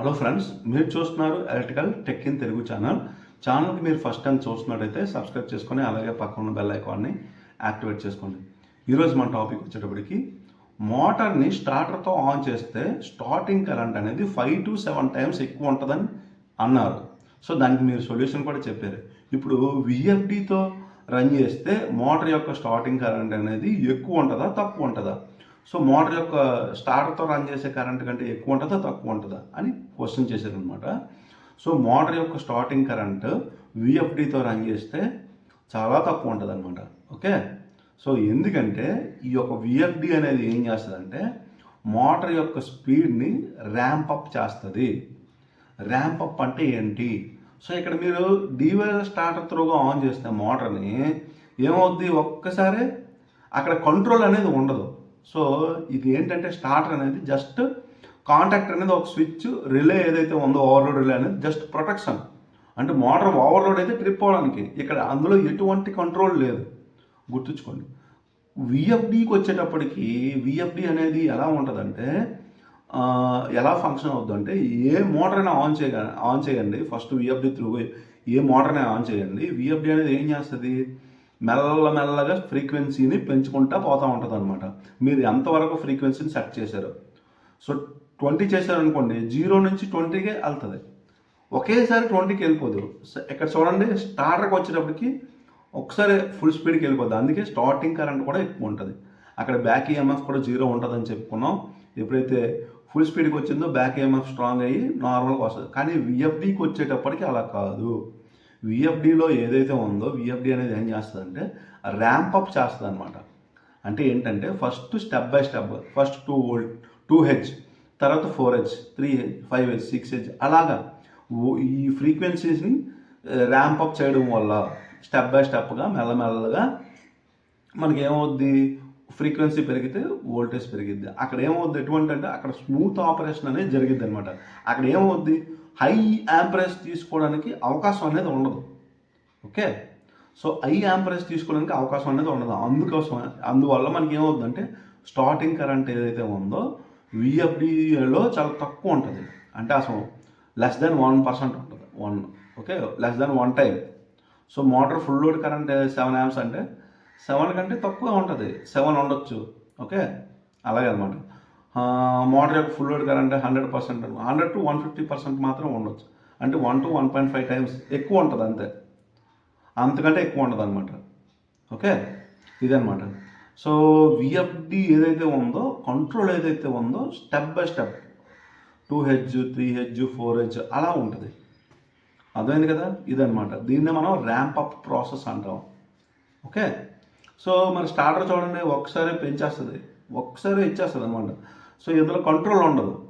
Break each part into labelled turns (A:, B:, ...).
A: Hello friends మీరు చూస్తున్నారు electrical tech in Telugu channel ఛానల్కి మీరు ఫస్ట్ టైం చూస్తున్నట్టయితే సబ్స్క్రైబ్ చేసుకొని అలాగే పక్కన ఉన్న బెల్ ఐకాన్ని యాక్టివేట్ చేసుకోండి. ఈరోజు మన టాపిక్ వచ్చేటప్పటికి మోటార్ని స్టార్టర్తో ఆన్ చేస్తే స్టార్టింగ్ కరెంట్ అనేది ఫైవ్ టు సెవెన్ టైమ్స్ ఎక్కువ ఉంటుందని అన్నారు. సో దానికి మీరు సొల్యూషన్ కూడా చెప్పారు. ఇప్పుడు విఎఫ్డితో రన్ చేస్తే మోటార్ యొక్క స్టార్టింగ్ కరెంట్ అనేది ఎక్కువ ఉంటుందా తక్కువ ఉంటుందా? సో మోటార్ యొక్క స్టార్టర్తో రన్ చేసే కరెంట్ కంటే ఎక్కువ ఉంటుందా తక్కువ ఉంటుందా అని క్వశ్చన్ చేశారనమాట సో మోటార్ యొక్క స్టార్టింగ్ కరెంట్ విఎఫ్డితో రన్ చేస్తే చాలా తక్కువ ఉంటుంది అనమాట ఓకే? సో ఎందుకంటే ఈ యొక్క విఎఫ్డి అనేది ఏం చేస్తుందంటే మోటార్ యొక్క స్పీడ్ని ర్యాంప్ అప్ చేస్తుంది. ర్యాంప్ అప్ అంటే ఏంటి? సో ఇక్కడ మీరు డీవెల్ స్టార్టర్ త్రోగా ఆన్ చేస్తే మోటార్ని ఏమవుద్ది ఒక్కసారి? అక్కడ కంట్రోల్ అనేది ఉండదు. సో ఇది ఏంటంటే స్టార్టర్ అనేది జస్ట్ కాంటాక్ట్ అనేది ఒక స్విచ్ రిలే ఏదైతే ఉందో ఓవర్లోడ్ రిలే అనేది జస్ట్ ప్రొటెక్షన్ అంటే మోటార్ ఓవర్లోడ్ అయితే ట్రిప్ అవడానికి ఇక్కడ అందులో ఎటువంటి కంట్రోల్ లేదు. గుర్తుంచుకోండి. విఎఫ్డికి వచ్చేటప్పటికి విఎఫ్డి అనేది ఎలా ఉంటుందంటే ఎలా ఫంక్షన్ అవుతుంది అంటే ఏ మోటార్ అయినా ఆన్ చేయ ఆన్ చేయండి. ఫస్ట్ విఎఫ్డి త్రూ ఏ మోటార్ అయినా ఆన్ చేయండి. విఎఫ్డి అనేది ఏం చేస్తుంది? మెల్ల మెల్లగా ఫ్రీక్వెన్సీని పెంచుకుంటా పోతూ ఉంటుంది అనమాట మీరు ఎంతవరకు ఫ్రీక్వెన్సీని సెట్ చేశారు. సో ట్వంటీ చేశారనుకోండి జీరో నుంచి ట్వంటీకే వెళ్తుంది. ఒకేసారి ట్వంటీకి వెళ్ళిపోదు. సో ఇక్కడ చూడండి స్టార్టర్కి వచ్చేటప్పటికి ఒకసారి ఫుల్ స్పీడ్కి వెళ్ళిపోద్ది. అందుకే స్టార్టింగ్ కరెంట్ కూడా ఎక్కువ ఉంటుంది. అక్కడ బ్యాక్ ఈఎంఎఫ్ కూడా జీరో ఉంటుందని చెప్పుకున్నాం. ఎప్పుడైతే ఫుల్ స్పీడ్కి వచ్చిందో బ్యాక్ ఈఎంఎఫ్ స్ట్రాంగ్ అయ్యి నార్మల్గా వస్తుంది. కానీ విఎఫ్డికి వచ్చేటప్పటికి అలా కాదు. విఎఫ్డిలో ఏదైతే ఉందో విఎఫ్డి అనేది ఏం చేస్తుందంటే ర్యాంప్ అప్ చేస్తుంది అనమాట అంటే ఏంటంటే first step by step first two volt two H తర్వాత four H three H five H six H అలాగా. ఈ ఫ్రీక్వెన్సీస్ని ర్యాంప్ అప్ చేయడం వల్ల స్టెప్ బై స్టెప్గా మెల్లమెల్లగా మనకి ఏమవుద్ది ఫ్రీక్వెన్సీ పెరిగితే వోల్టేజ్ పెరిగిద్ది. అక్కడ ఏమవుద్ది? ఎటువంటి అంటే అక్కడ స్మూత్ ఆపరేషన్ అనేది జరిగిద్ది అనమాట అక్కడ ఏమవుద్ది? హై యాంపరేజ్ తీసుకోవడానికి అవకాశం అనేది ఉండదు. ఓకే? సో హై యాంపరేజ్ తీసుకోవడానికి అవకాశం అనేది ఉండదు. అందుకోసం అందువల్ల మనకి ఏమవుతుందంటే స్టార్టింగ్ కరెంట్ ఏదైతే ఉందో విఎఫ్డిలో చాలా తక్కువ ఉంటుంది. అంటే అసలు లెస్ దెన్ వన్ పర్సెంట్ ఉంటుంది. One okay? Less than one time so motor full load current seven amps అంటే సెవెన్ కంటే తక్కువ ఉంటుంది. సెవెన్ ఉండొచ్చు. ఓకే? అలాగే అనమాట మోటార్ యొక్క full load current hundred percent hundred to one fifty percent మాత్రం ఉండొచ్చు. అంటే one to one point five times ఎక్కువ ఉంటుంది అంతే. అంతకంటే ఎక్కువ ఉండదు అనమాట ఓకే? ఇదనమాట సో విఎఫ్డి ఏదైతే ఉందో కంట్రోల్ ఏదైతే ఉందో step by step two H three H four H అలా ఉంటుంది. అర్థమైంది కదా? ఇదనమాట దీన్నే మనం ర్యాంప్ అప్ ప్రాసెస్ అంటాం. ఓకే? సో మరి స్టార్టర్ చూడండి ఒకసారి పెంచేస్తుంది. ఒకసారి ఇచ్చేస్తుంది అనమాట సో ఇందులో కంట్రోల్ ఉండదు.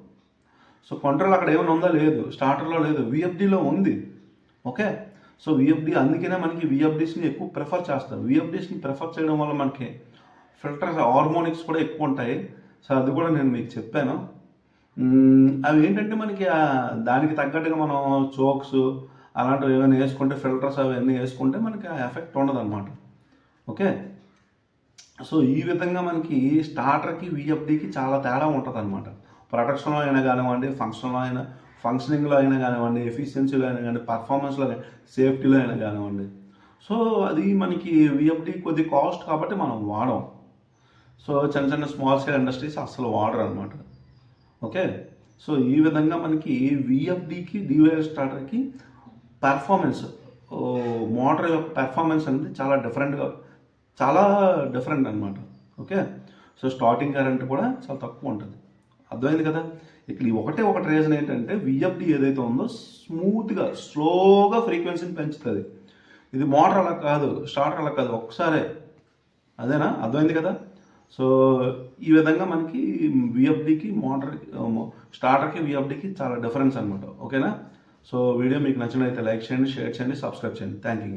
A: సో కంట్రోల్ అక్కడ ఏమైనా ఉందా? లేదు. స్టార్టర్లో లేదు. విఎఫ్డిలో ఉంది. ఓకే? సో విఎఫ్డి అందుకనే మనకి విఎఫ్డిస్ని ఎక్కువ ప్రిఫర్ చేస్తారు. విఎఫ్డిస్ని ప్రిఫర్ చేయడం వల్ల మనకి ఫిల్టర్స్ హార్మోనిక్స్ కూడా ఎక్కువ ఉంటాయి. సో అది కూడా నేను మీకు చెప్పాను. అవి ఏంటంటే మనకి దానికి తగ్గట్టుగా మనం చోక్స్ అలాంటివి ఏమైనా వేసుకుంటే ఫిల్టర్స్ అవన్నీ వేసుకుంటే మనకి ఆ ఎఫెక్ట్ ఉండదు అనమాట ఓకే? సో ఈ విధంగా మనకి స్టార్టర్కి విఎఫ్డికి చాలా తేడా ఉంటుంది అనమాట ప్రొడక్షన్లో అయినా కానివ్వండి ఫంక్షన్లో అయినా ఫంక్షనింగ్లో అయినా కానివ్వండి ఎఫిషియన్సీలో అయినా కానీ పర్ఫార్మెన్స్లో సేఫ్టీలో అయినా కానివ్వండి. సో అది మనకి విఎఫ్డి కొద్ది కాస్ట్ కాబట్టి మనం వాడం సో చిన్న చిన్న స్మాల్ స్కేల్ ఇండస్ట్రీస్ అస్సలు వాడరు అనమాట ఓకే? సో ఈ విధంగా మనకి విఎఫ్డికి డివైఎస్ స్టార్టర్కి పెర్ఫార్మెన్స్ మోటార్ యొక్క పెర్ఫార్మెన్స్ అనేది చాలా డిఫరెంట్గా చాలా డిఫరెంట్ అనమాట ఓకే సో స్టార్టింగ్ కరెంట్ కూడా చాలా తక్కువ ఉంటుంది. అర్థమైంది కదా? ఇక్కడ ఈ ఒకటే ఒకటి రీజన్ ఏంటంటే విఎఫ్డి ఏదైతే ఉందో స్మూత్గా స్లోగా ఫ్రీక్వెన్సీని పెంచుతుంది. ఇది మోటార్ అలా కాదు స్టార్టర్ అలా కాదు ఒక్కసారే అదేనా? అర్థమైంది కదా? సో ఈ విధంగా మనకి విఎఫ్డికి మోటార్ స్టార్టర్కి విఎఫ్డికి చాలా డిఫరెన్స్ అనమాట ఓకేనా సో వీడియో మీకు నచ్చినట్లయితే లైక్ చేయండి షేర్ చేయండి సబ్స్క్రైబ్ చేయండి. Thank you